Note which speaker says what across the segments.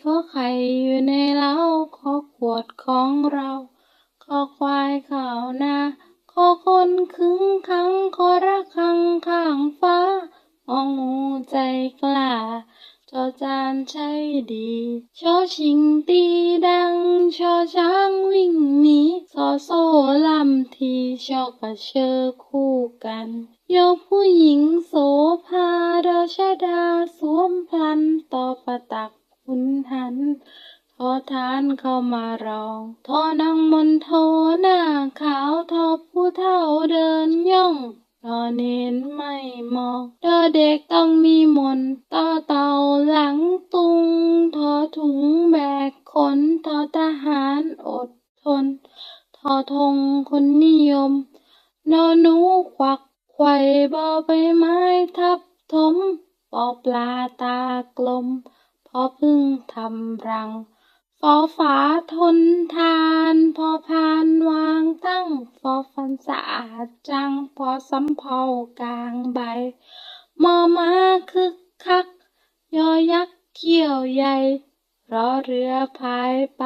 Speaker 1: ขอไข่อยู่ในเล้าขอขวดของเราขอควายข่าวนาขอคนขึงขังขอระฆังข้างฟ้าองูใจกล้าจอจานใช่ดีชอชิงตีดังชอช้างวิ่งหนีซอโซ่ลำทีชอกระเชอคู่กันโยกผู้หญิงโสภาดอชดาสวมพลันต่อประตัก ขุนหันทอทานเข้ามารองทอนางมนโทหน้าขาวทอผู้เฒ่าเดินย่องดอเน้นไม่มองดอเด็กต้องมีมนต์ต่อเต่าหลังตุง ทอถุงแบกขนทอทหารอดทน ทอธงคนนิยม นอนูควักไข่บอใบไม้ทับถมปอปลาตากลม อพึ่งทำรังฟอฝาทนทาน พอพานวางตั้ง ฟอฟันสะอาดจัง พอสำเภากลางใบ มอมาคึกคัก ยอยักษ์เขี้ยวใหญ่รอเรือพายไป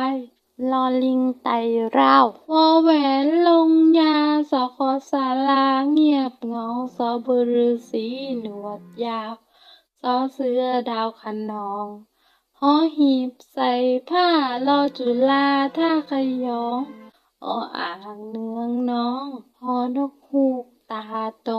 Speaker 1: ลอลิงไต่ราววอแหวนลงยา สอคอสาลาเงียบเงา สอบฤาษีหนวดยาว สอเสือดาวคะนอง หอหีบใส่ผ้ารอจุฬาท่าขยองออ่างเนืองน้องหอนกฮูกตาโต